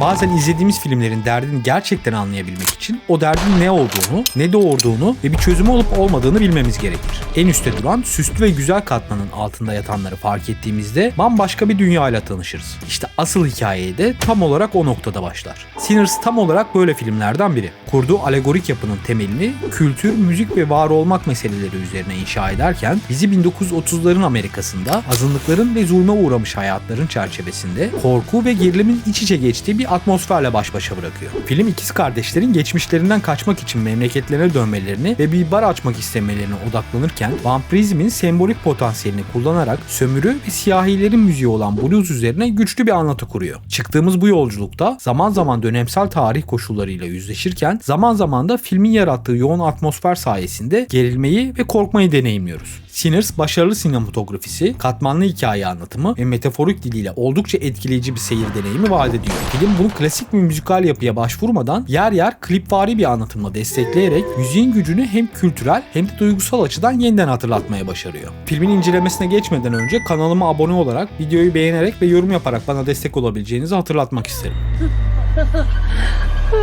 Bazen izlediğimiz filmlerin derdini gerçekten anlayabilmek için o derdin ne olduğunu, ne doğurduğunu ve bir çözümü olup olmadığını bilmemiz gerekir. En üstte duran süslü ve güzel katmanın altında yatanları fark ettiğimizde bambaşka bir dünyayla tanışırız. İşte asıl hikaye de tam olarak o noktada başlar. Sinners tam olarak böyle filmlerden biri. Kurduğu alegorik yapının temelini kültür, müzik ve var olmak meseleleri üzerine inşa ederken bizi 1930'ların Amerika'sında azınlıkların ve zulme uğramış hayatların çerçevesinde korku ve gerilimin iç içe geçtiği bir atmosferle baş başa bırakıyor. Film ikiz kardeşlerin geçmişlerinden kaçmak için memleketlerine dönmelerini ve bir bar açmak istemelerine odaklanırken vampirizmin sembolik potansiyelini kullanarak sömürü ve siyahilerin müziği olan blues üzerine güçlü bir anlatı kuruyor. Çıktığımız bu yolculukta zaman zaman dönemsel tarih koşullarıyla yüzleşirken zaman zaman da filmin yarattığı yoğun atmosfer sayesinde gerilmeyi ve korkmayı deneyimliyoruz. Sinners başarılı sinematografisi, katmanlı hikaye anlatımı ve metaforik diliyle oldukça etkileyici bir seyir deneyimi vaat ediyor. Film bunu klasik bir müzikal yapıya başvurmadan yer yer klipvari bir anlatımla destekleyerek müziğin gücünü hem kültürel hem de duygusal açıdan yeniden hatırlatmaya başarıyor. Filmin incelemesine geçmeden önce kanalıma abone olarak, videoyu beğenerek ve yorum yaparak bana destek olabileceğinizi hatırlatmak isterim.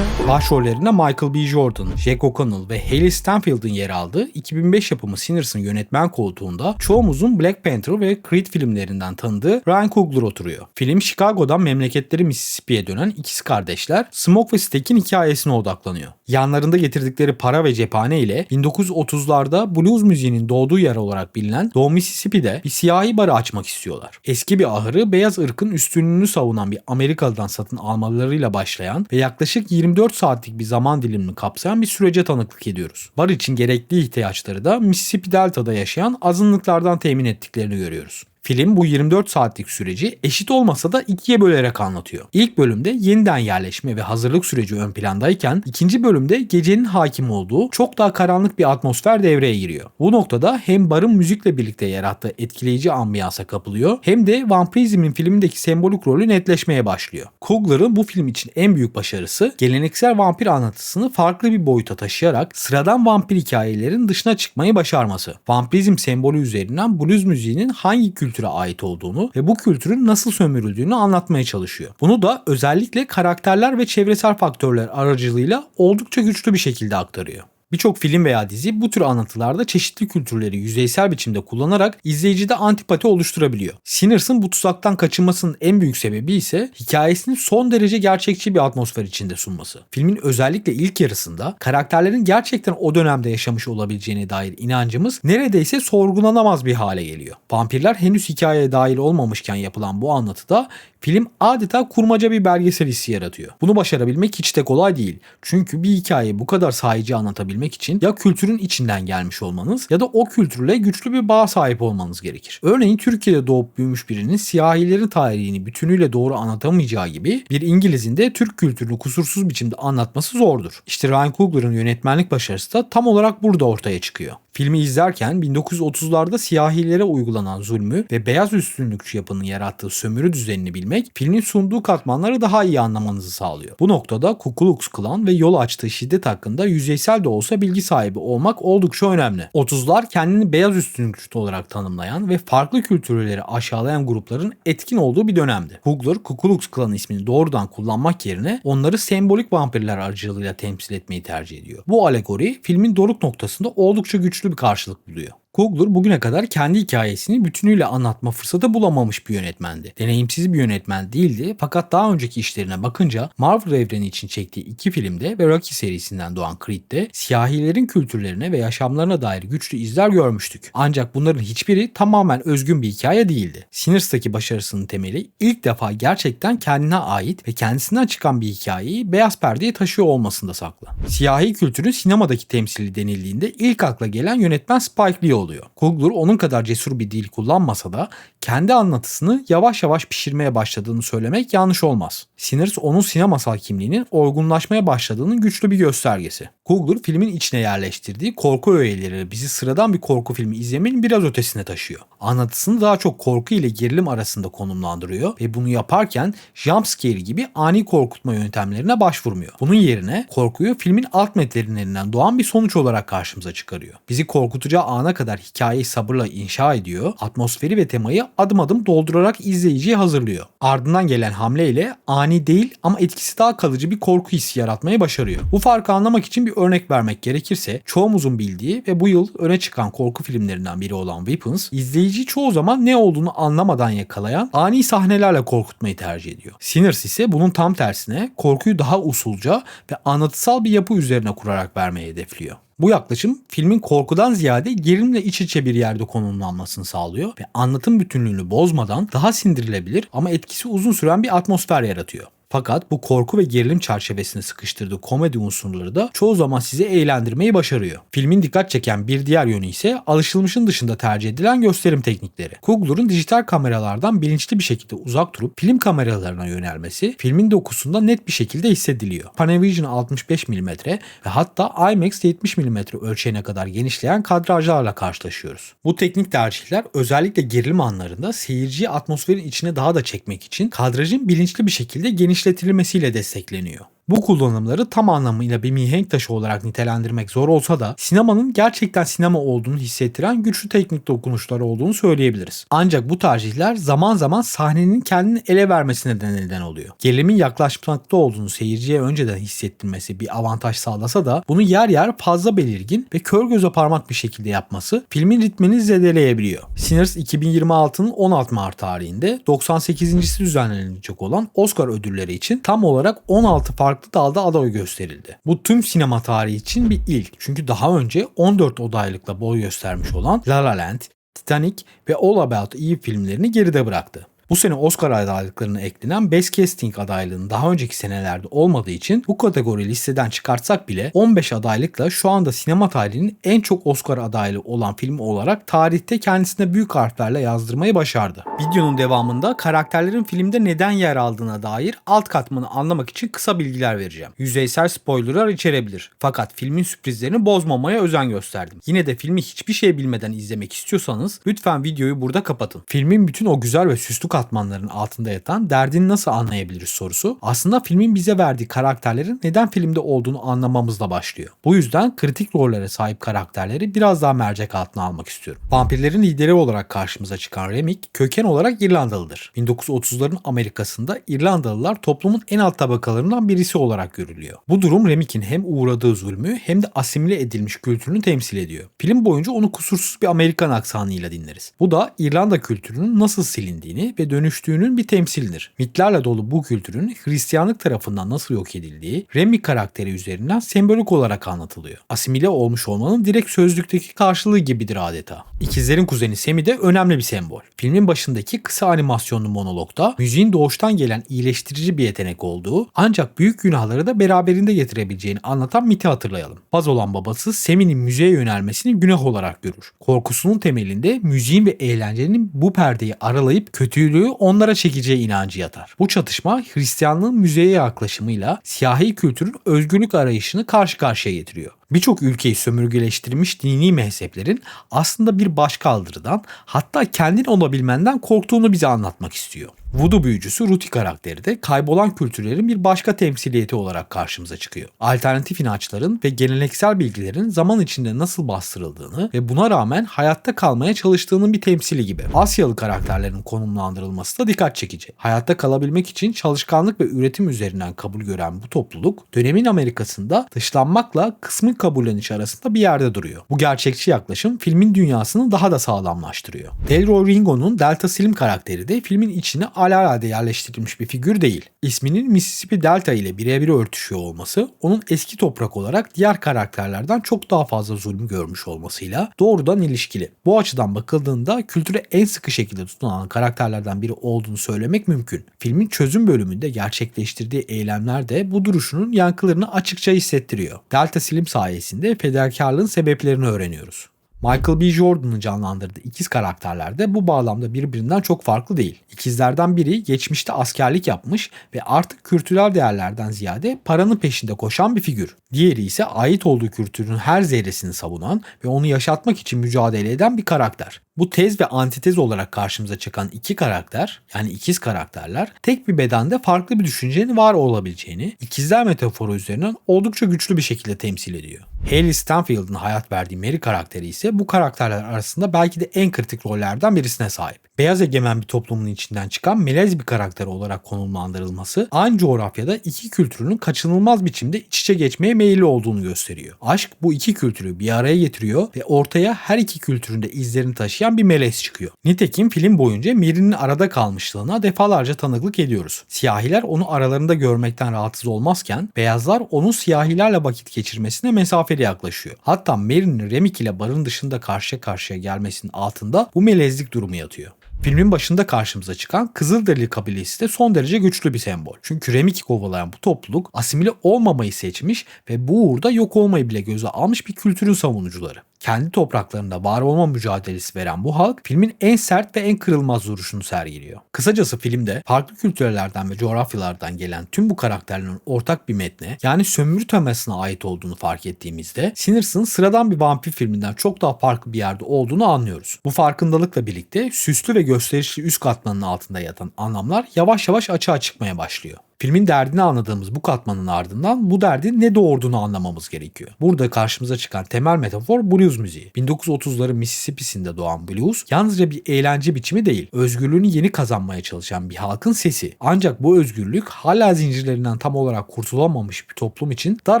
Başrollerinde Michael B. Jordan, Jack O'Connell ve Hayley Stanfield'ın yer aldığı 2005 yapımı Sinners'ın yönetmen koltuğunda çoğumuzun Black Panther ve Creed filmlerinden tanıdığı Ryan Coogler oturuyor. Film Chicago'dan memleketleri Mississippi'ye dönen ikiz kardeşler Smoke ve Stack'in hikayesine odaklanıyor. Yanlarında getirdikleri para ve cephane ile 1930'larda blues müziğinin doğduğu yer olarak bilinen Doğu Mississippi'de bir siyahi barı açmak istiyorlar. Eski bir ahırı beyaz ırkın üstünlüğünü savunan bir Amerikalı'dan satın almalarıyla başlayan ve yaklaşık 24 saatlik bir zaman dilimini kapsayan bir sürece tanıklık ediyoruz. Bar için gerekli ihtiyaçları da Mississippi Delta'da yaşayan azınlıklardan temin ettiklerini görüyoruz. Film bu 24 saatlik süreci eşit olmasa da ikiye bölerek anlatıyor. İlk bölümde yeniden yerleşme ve hazırlık süreci ön plandayken ikinci bölümde gecenin hakim olduğu çok daha karanlık bir atmosfer devreye giriyor. Bu noktada hem barın müzikle birlikte yarattığı etkileyici ambiyansa kapılıyor hem de vampirizmin filmindeki sembolik rolü netleşmeye başlıyor. Coogler'ın bu film için en büyük başarısı geleneksel vampir anlatısını farklı bir boyuta taşıyarak sıradan vampir hikayelerin dışına çıkmayı başarması. Vampirizm sembolü üzerinden blues müziğinin hangi kültüre ait olduğunu ve bu kültürün nasıl sömürüldüğünü anlatmaya çalışıyor. Bunu da özellikle karakterler ve çevresel faktörler aracılığıyla oldukça güçlü bir şekilde aktarıyor. Birçok film veya dizi bu tür anlatılarda çeşitli kültürleri yüzeysel biçimde kullanarak izleyicide antipati oluşturabiliyor. Sinners'ın bu tuzaktan kaçınmasının en büyük sebebi ise hikayesini son derece gerçekçi bir atmosfer içinde sunması. Filmin özellikle ilk yarısında karakterlerin gerçekten o dönemde yaşamış olabileceğine dair inancımız neredeyse sorgulanamaz bir hale geliyor. Vampirler henüz hikayeye dahil olmamışken yapılan bu anlatıda film adeta kurmaca bir belgesel hissi yaratıyor. Bunu başarabilmek hiç de kolay değil. Çünkü bir hikayeyi bu kadar sahici anlatabilmek için ya kültürün içinden gelmiş olmanız ya da o kültürle güçlü bir bağ sahip olmanız gerekir. Örneğin Türkiye'de doğup büyümüş birinin siyahilerin tarihini bütünüyle doğru anlatamayacağı gibi bir İngiliz'in de Türk kültürünü kusursuz biçimde anlatması zordur. İşte Ryan Coogler'ın yönetmenlik başarısı da tam olarak burada ortaya çıkıyor. Filmi izlerken 1930'larda siyahilere uygulanan zulmü ve beyaz üstünlükçü yapının yarattığı sömürü düzenini bilmek filmin sunduğu katmanları daha iyi anlamanızı sağlıyor. Bu noktada Ku Klux Klan ve yol açtığı şiddet hakkında yüzeysel de olsa bilgi sahibi olmak oldukça önemli. 30'lar kendini beyaz üstünlükçü olarak tanımlayan ve farklı kültürleri aşağılayan grupların etkin olduğu bir dönemdi. Kugler Ku Klux Klan ismini doğrudan kullanmak yerine onları sembolik vampirler aracılığıyla temsil etmeyi tercih ediyor. Bu alegori filmin doruk noktasında oldukça güçlü bir karşılık buluyor. Coogler bugüne kadar kendi hikayesini bütünüyle anlatma fırsatı bulamamış bir yönetmendi. Deneyimsiz bir yönetmen değildi fakat daha önceki işlerine bakınca Marvel evreni için çektiği iki filmde ve Rocky serisinden doğan Creed'de siyahilerin kültürlerine ve yaşamlarına dair güçlü izler görmüştük. Ancak bunların hiçbiri tamamen özgün bir hikaye değildi. Sinners'taki başarısının temeli ilk defa gerçekten kendine ait ve kendisinden çıkan bir hikayeyi beyaz perdeye taşıyor olmasında saklı. Siyahi kültürün sinemadaki temsili denildiğinde ilk akla gelen yönetmen Spike Lee oluyor. Coogler onun kadar cesur bir dil kullanmasa da kendi anlatısını yavaş yavaş pişirmeye başladığını söylemek yanlış olmaz. Sinners onun sinemasal kimliğinin olgunlaşmaya başladığının güçlü bir göstergesi. Coogler filmin içine yerleştirdiği korku öğeleri bizi sıradan bir korku filmi izlemenin biraz ötesine taşıyor. Anlatısını daha çok korku ile gerilim arasında konumlandırıyor ve bunu yaparken jumpscare gibi ani korkutma yöntemlerine başvurmuyor. Bunun yerine korkuyu filmin alt metinlerinden doğan bir sonuç olarak karşımıza çıkarıyor. Bizi korkutacağı ana kadar hikayeyi sabırla inşa ediyor, atmosferi ve temayı adım adım doldurarak izleyiciyi hazırlıyor. Ardından gelen hamleyle ani değil ama etkisi daha kalıcı bir korku hissi yaratmayı başarıyor. Bu farkı anlamak için bir örnek vermek gerekirse çoğumuzun bildiği ve bu yıl öne çıkan korku filmlerinden biri olan Weapons, izleyiciyi çoğu zaman ne olduğunu anlamadan yakalayan ani sahnelerle korkutmayı tercih ediyor. Sinners ise bunun tam tersine korkuyu daha usulca ve anlatısal bir yapı üzerine kurarak vermeyi hedefliyor. Bu yaklaşım filmin korkudan ziyade gerilimle iç içe bir yerde konumlanmasını sağlıyor ve anlatım bütünlüğünü bozmadan daha sindirilebilir ama etkisi uzun süren bir atmosfer yaratıyor. Fakat bu korku ve gerilim çerçevesine sıkıştırdığı komedi unsurları da çoğu zaman sizi eğlendirmeyi başarıyor. Filmin dikkat çeken bir diğer yönü ise alışılmışın dışında tercih edilen gösterim teknikleri. Coogler'ın dijital kameralardan bilinçli bir şekilde uzak durup film kameralarına yönelmesi filmin dokusunda net bir şekilde hissediliyor. Panavision 65 mm ve hatta IMAX 70 mm ölçeğine kadar genişleyen kadrajlarla karşılaşıyoruz. Bu teknik tercihler özellikle gerilim anlarında seyirciyi atmosferin içine daha da çekmek için kadrajın bilinçli bir şekilde genişletilmesiyle destekleniyor. Bu kullanımları tam anlamıyla bir mihenk taşı olarak nitelendirmek zor olsa da sinemanın gerçekten sinema olduğunu hissettiren güçlü teknik dokunuşları olduğunu söyleyebiliriz. Ancak bu tercihler zaman zaman sahnenin kendini ele vermesine de neden oluyor. Gerilimin yaklaşmakta olduğunu seyirciye önceden hissettirmesi bir avantaj sağlasa da bunu yer yer fazla belirgin ve kör göze parmak bir şekilde yapması filmin ritmini zedeleyebiliyor. Sinners 2026'nın 16 Mart tarihinde 98.si düzenlenecek olan Oscar ödülleri için tam olarak 16 farklı farklı dalda aday gösterildi. Bu tüm sinema tarihi için bir ilk. Çünkü daha önce 14 adaylıkla boy göstermiş olan La La Land, Titanic ve All About Eve filmlerini geride bıraktı. Bu sene Oscar adaylıklarına eklenen Best Casting adaylığının daha önceki senelerde olmadığı için bu kategori listeden çıkartsak bile 15 adaylıkla şu anda sinema tarihinin en çok Oscar adaylı olan film olarak tarihte kendisine büyük harflerle yazdırmayı başardı. Videonun devamında karakterlerin filmde neden yer aldığına dair alt katmanı anlamak için kısa bilgiler vereceğim. Yüzeysel spoilerlar içerebilir. Fakat filmin sürprizlerini bozmamaya özen gösterdim. Yine de filmi hiçbir şey bilmeden izlemek istiyorsanız lütfen videoyu burada kapatın. Filmin bütün o güzel ve süslü katmanların altında yatan derdini nasıl anlayabiliriz sorusu aslında filmin bize verdiği karakterlerin neden filmde olduğunu anlamamızla başlıyor. Bu yüzden kritik rollere sahip karakterleri biraz daha mercek altına almak istiyorum. Vampirlerin lideri olarak karşımıza çıkan Remik köken olarak İrlandalıdır. 1930'ların Amerika'sında İrlandalılar toplumun en alt tabakalarından birisi olarak görülüyor. Bu durum Remik'in hem uğradığı zulmü hem de asimile edilmiş kültürünü temsil ediyor. Film boyunca onu kusursuz bir Amerikan aksanıyla dinleriz. Bu da İrlanda kültürünün nasıl silindiğini ve dönüştüğünün bir temsilidir. Mitlerle dolu bu kültürün Hristiyanlık tarafından nasıl yok edildiği Remi karakteri üzerinden sembolik olarak anlatılıyor. Asimile olmuş olmanın direkt sözlükteki karşılığı gibidir adeta. İkizlerin kuzeni Semi de önemli bir sembol. Filmin başındaki kısa animasyonlu monologda müziğin doğuştan gelen iyileştirici bir yetenek olduğu ancak büyük günahları da beraberinde getirebileceğini anlatan miti hatırlayalım. Baz olan babası Semi'nin müziğe yönelmesini günah olarak görür. Korkusunun temelinde müziğin ve eğlencenin bu perdeyi aralayıp kötülüğü onlara çekeceği inancı yatar. Bu çatışma Hristiyanlığın müzeye yaklaşımıyla siyahi kültürün özgürlük arayışını karşı karşıya getiriyor. Birçok ülkeyi sömürgeleştirmiş dini mezheplerin aslında bir başkaldırıdan hatta kendin olabilmenden korktuğunu bize anlatmak istiyor. Voodoo büyücüsü Ruti karakteri de kaybolan kültürlerin bir başka temsiliyeti olarak karşımıza çıkıyor. Alternatif inançların ve geleneksel bilgilerin zaman içinde nasıl bastırıldığını ve buna rağmen hayatta kalmaya çalıştığının bir temsili gibi. Asyalı karakterlerin konumlandırılması da dikkat çekici. Hayatta kalabilmek için çalışkanlık ve üretim üzerinden kabul gören bu topluluk dönemin Amerika'sında dışlanmakla kısmi kabulleniş arasında bir yerde duruyor. Bu gerçekçi yaklaşım filmin dünyasını daha da sağlamlaştırıyor. Delroy Ringo'nun Delta Slim karakteri de filmin içine alelade yerleştirilmiş bir figür değil. İsminin Mississippi Delta ile birebir örtüşüyor olması onun eski toprak olarak diğer karakterlerden çok daha fazla zulüm görmüş olmasıyla doğrudan ilişkili. Bu açıdan bakıldığında kültüre en sıkı şekilde tutunan karakterlerden biri olduğunu söylemek mümkün. Filmin çözüm bölümünde gerçekleştirdiği eylemler de bu duruşunun yankılarını açıkça hissettiriyor. Delta Slim sayesinde fedakarlığın sebeplerini öğreniyoruz. Michael B. Jordan'ın canlandırdığı ikiz karakterler de bu bağlamda birbirinden çok farklı değil. İkizlerden biri geçmişte askerlik yapmış ve artık kültürel değerlerden ziyade paranın peşinde koşan bir figür. Diğeri ise ait olduğu kültürün her zerresini savunan ve onu yaşatmak için mücadele eden bir karakter. Bu tez ve antitez olarak karşımıza çıkan iki karakter yani ikiz karakterler tek bir bedende farklı bir düşüncenin var olabileceğini ikizler metaforu üzerinden oldukça güçlü bir şekilde temsil ediyor. Haley Stanfield'ın hayat verdiği Mary karakteri ise bu karakterler arasında belki de en kritik rollerden birisine sahip. Beyaz egemen bir toplumun içinden çıkan melez bir karakter olarak konumlandırılması aynı coğrafyada iki kültürünün kaçınılmaz biçimde iç içe geçmeye meyilli olduğunu gösteriyor. Aşk bu iki kültürü bir araya getiriyor ve ortaya her iki kültüründe izlerini taşıyan bir melez çıkıyor. Nitekim film boyunca Mary'nin arada kalmışlığına defalarca tanıklık ediyoruz. Siyahiler onu aralarında görmekten rahatsız olmazken beyazlar onun siyahilerle vakit geçirmesine mesafeli yaklaşıyor. Hatta Mary'nin Remik ile barın dışında karşı karşıya gelmesinin altında bu melezlik durumu yatıyor. Filmin başında karşımıza çıkan Kızılderili kabilesi de son derece güçlü bir sembol. Çünkü Remik'i kovalayan bu topluluk asimile olmamayı seçmiş ve bu uğurda yok olmayı bile göze almış bir kültürün savunucuları kendi topraklarında var olma mücadelesi veren bu halk filmin en sert ve en kırılmaz duruşunu sergiliyor. Kısacası filmde farklı kültürlerden ve coğrafyalardan gelen tüm bu karakterlerin ortak bir metne yani sömürü temasına ait olduğunu fark ettiğimizde Sinners'ın sıradan bir vampir filminden çok daha farklı bir yerde olduğunu anlıyoruz. Bu farkındalıkla birlikte süslü ve gösterişli üst katmanın altında yatan anlamlar yavaş yavaş açığa çıkmaya başlıyor. Filmin derdini anladığımız bu katmanın ardından bu derdin ne doğurduğunu anlamamız gerekiyor. Burada karşımıza çıkan temel metafor blues müziği. 1930'ların Mississippi'sinde doğan blues yalnızca bir eğlence biçimi değil, özgürlüğünü yeni kazanmaya çalışan bir halkın sesi. Ancak bu özgürlük hala zincirlerinden tam olarak kurtulamamış bir toplum için dar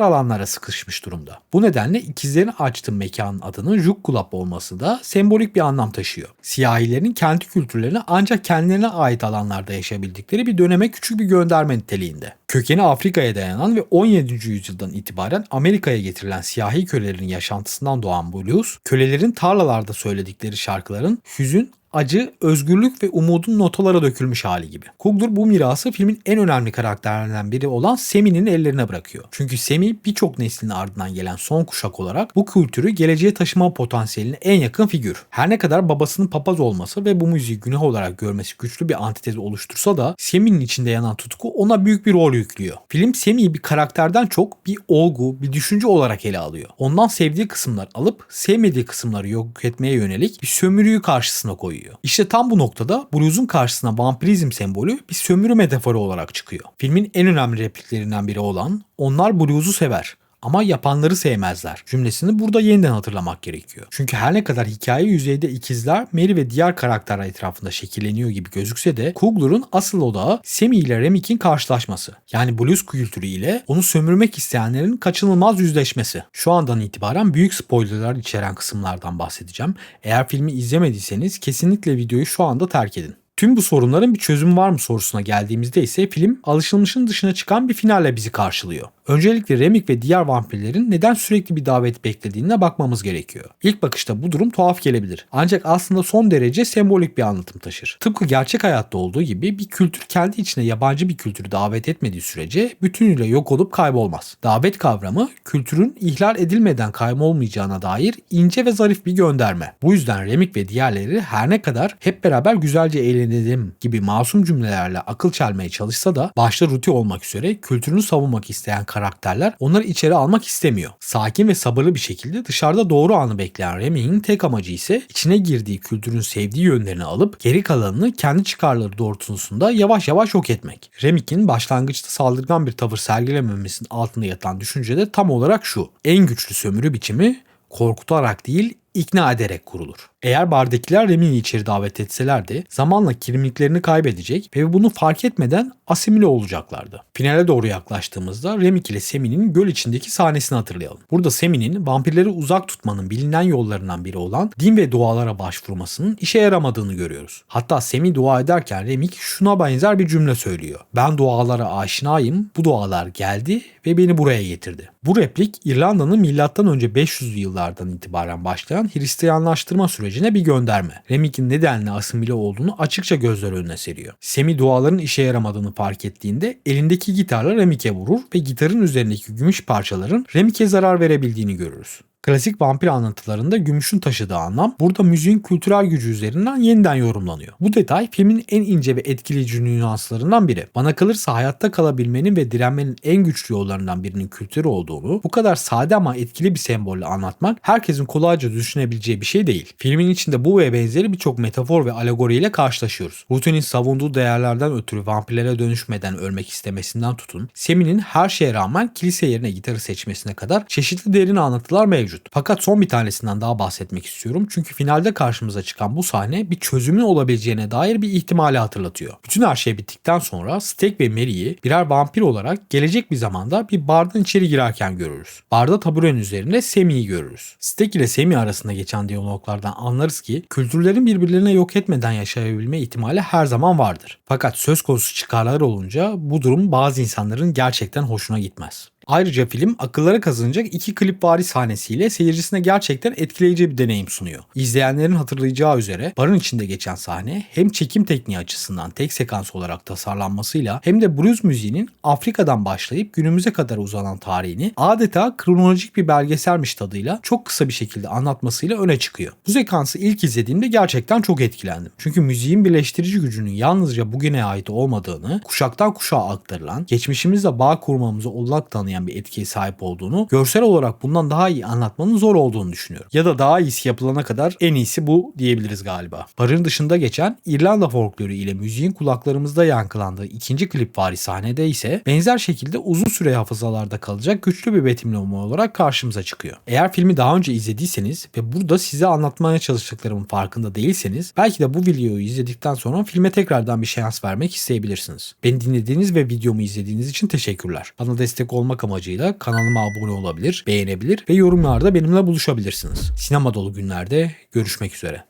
alanlara sıkışmış durumda. Bu nedenle ikizlerin açtığı mekanın adının Juk Club olması da sembolik bir anlam taşıyor. Siyahilerin kendi kültürlerini ancak kendilerine ait alanlarda yaşayabildikleri bir döneme küçük bir gönderme niteliğinde. Kökeni Afrika'ya dayanan ve 17. yüzyıldan itibaren Amerika'ya getirilen siyahi kölelerin yaşantısından doğan blues, kölelerin tarlalarda söyledikleri şarkıların hüzün, acı, özgürlük ve umudun notalara dökülmüş hali gibi. Kugler bu mirası filmin en önemli karakterlerinden biri olan Semi'nin ellerine bırakıyor. Çünkü Semi birçok neslin ardından gelen son kuşak olarak bu kültürü geleceğe taşıma potansiyeline en yakın figür. Her ne kadar babasının papaz olması ve bu müziği günah olarak görmesi güçlü bir antitezi oluştursa da Semi'nin içinde yanan tutku ona büyük bir rol yüklüyor. Film Semi'yi bir karakterden çok bir olgu, bir düşünce olarak ele alıyor. Ondan sevdiği kısımlar alıp sevmediği kısımları yok etmeye yönelik bir sömürüyü karşısına koyuyor koyuyor. İşte tam bu noktada blues'un karşısına vampirizm sembolü bir sömürü metaforu olarak çıkıyor. Filmin en önemli repliklerinden biri olan onlar blues'u sever ama yapanları sevmezler cümlesini burada yeniden hatırlamak gerekiyor. Çünkü her ne kadar hikaye yüzeyde ikizler Mary ve diğer karakterler etrafında şekilleniyor gibi gözükse de Kugler'ın asıl odağı Semi ile Remik'in karşılaşması. Yani blues kültürü ile onu sömürmek isteyenlerin kaçınılmaz yüzleşmesi. Şu andan itibaren büyük spoilerlar içeren kısımlardan bahsedeceğim. Eğer filmi izlemediyseniz kesinlikle videoyu şu anda terk edin. Tüm bu sorunların bir çözüm var mı sorusuna geldiğimizde ise film alışılmışın dışına çıkan bir finalle bizi karşılıyor. Öncelikle Remik ve diğer vampirlerin neden sürekli bir davet beklediğine bakmamız gerekiyor. İlk bakışta bu durum tuhaf gelebilir. Ancak aslında son derece sembolik bir anlatım taşır. Tıpkı gerçek hayatta olduğu gibi bir kültür kendi içine yabancı bir kültürü davet etmediği sürece bütünüyle yok olup kaybolmaz. Davet kavramı kültürün ihlal edilmeden kaybolmayacağına dair ince ve zarif bir gönderme. Bu yüzden Remik ve diğerleri her ne kadar hep beraber güzelce eğlenelim gibi masum cümlelerle akıl çelmeye çalışsa da başta Ruti olmak üzere kültürünü savunmak isteyen karakterler onları içeri almak istemiyor. Sakin ve sabırlı bir şekilde dışarıda doğru anı bekleyen Remy'nin tek amacı ise içine girdiği kültürün sevdiği yönlerini alıp geri kalanını kendi çıkarları doğrultusunda yavaş yavaş yok etmek. Remy'nin başlangıçta saldırgan bir tavır sergilememesinin altında yatan düşünce de tam olarak şu. En güçlü sömürü biçimi korkutarak değil ikna ederek kurulur. Eğer bardakiler Remy'yi içeri davet etselerdi zamanla kimliklerini kaybedecek ve bunu fark etmeden asimile olacaklardı. Finale doğru yaklaştığımızda Remik ile Semi'nin göl içindeki sahnesini hatırlayalım. Burada Semi'nin vampirleri uzak tutmanın bilinen yollarından biri olan din ve dualara başvurmasının işe yaramadığını görüyoruz. Hatta Semi dua ederken Remik şuna benzer bir cümle söylüyor. Ben dualara aşinayım, bu dualar geldi ve beni buraya getirdi. Bu replik İrlanda'nın önce 500'lü yıllardan itibaren başlayan Hristiyanlaştırma sürecine bir gönderme. Remik'in nedenle asimile olduğunu açıkça gözler önüne seriyor. Semi duaların işe yaramadığını fark ettiğinde elindeki gitarla Remik'e vurur ve gitarın üzerindeki gümüş parçaların Remik'e zarar verebildiğini görürüz. Klasik vampir anlatılarında gümüşün taşıdığı anlam burada müziğin kültürel gücü üzerinden yeniden yorumlanıyor. Bu detay filmin en ince ve etkileyici nüanslarından biri. Bana kalırsa hayatta kalabilmenin ve direnmenin en güçlü yollarından birinin kültürü olduğunu bu kadar sade ama etkili bir sembolle anlatmak herkesin kolayca düşünebileceği bir şey değil. Filmin içinde bu ve benzeri birçok metafor ve alegoriyle karşılaşıyoruz. Ruth'un savunduğu değerlerden ötürü vampirlere dönüşmeden ölmek istemesinden tutun, Semi'nin her şeye rağmen kilise yerine gitarı seçmesine kadar çeşitli derin anlatılar mevcut. Fakat son bir tanesinden daha bahsetmek istiyorum. Çünkü finalde karşımıza çıkan bu sahne bir çözümün olabileceğine dair bir ihtimali hatırlatıyor. Bütün her şey bittikten sonra Stek ve Mary'i birer vampir olarak gelecek bir zamanda bir bardan içeri girerken görürüz. Barda taburenin üzerinde Semi'yi görürüz. Stek ile Semi arasında geçen diyaloglardan anlarız ki kültürlerin birbirlerine yok etmeden yaşayabilme ihtimali her zaman vardır. Fakat söz konusu çıkarlar olunca bu durum bazı insanların gerçekten hoşuna gitmez. Ayrıca film akıllara kazanacak iki klip vari sahnesiyle seyircisine gerçekten etkileyici bir deneyim sunuyor. İzleyenlerin hatırlayacağı üzere barın içinde geçen sahne hem çekim tekniği açısından tek sekans olarak tasarlanmasıyla hem de blues müziğinin Afrika'dan başlayıp günümüze kadar uzanan tarihini adeta kronolojik bir belgeselmiş tadıyla çok kısa bir şekilde anlatmasıyla öne çıkıyor. Bu sekansı ilk izlediğimde gerçekten çok etkilendim. Çünkü müziğin birleştirici gücünün yalnızca bugüne ait olmadığını, kuşaktan kuşağa aktarılan, geçmişimizle bağ kurmamızı olanak tanıyan bir etkiye sahip olduğunu, görsel olarak bundan daha iyi anlatmanın zor olduğunu düşünüyorum. Ya da daha iyisi yapılana kadar en iyisi bu diyebiliriz galiba. Barın dışında geçen İrlanda folkloru ile müziğin kulaklarımızda yankılandığı ikinci klip vari sahnede ise benzer şekilde uzun süre hafızalarda kalacak güçlü bir betimleme olarak karşımıza çıkıyor. Eğer filmi daha önce izlediyseniz ve burada size anlatmaya çalıştıklarımın farkında değilseniz belki de bu videoyu izledikten sonra filme tekrardan bir şans vermek isteyebilirsiniz. Beni dinlediğiniz ve videomu izlediğiniz için teşekkürler. Bana destek olmak amacıyla kanalıma abone olabilir, beğenebilir ve yorumlarda benimle buluşabilirsiniz. Sinema dolu günlerde görüşmek üzere.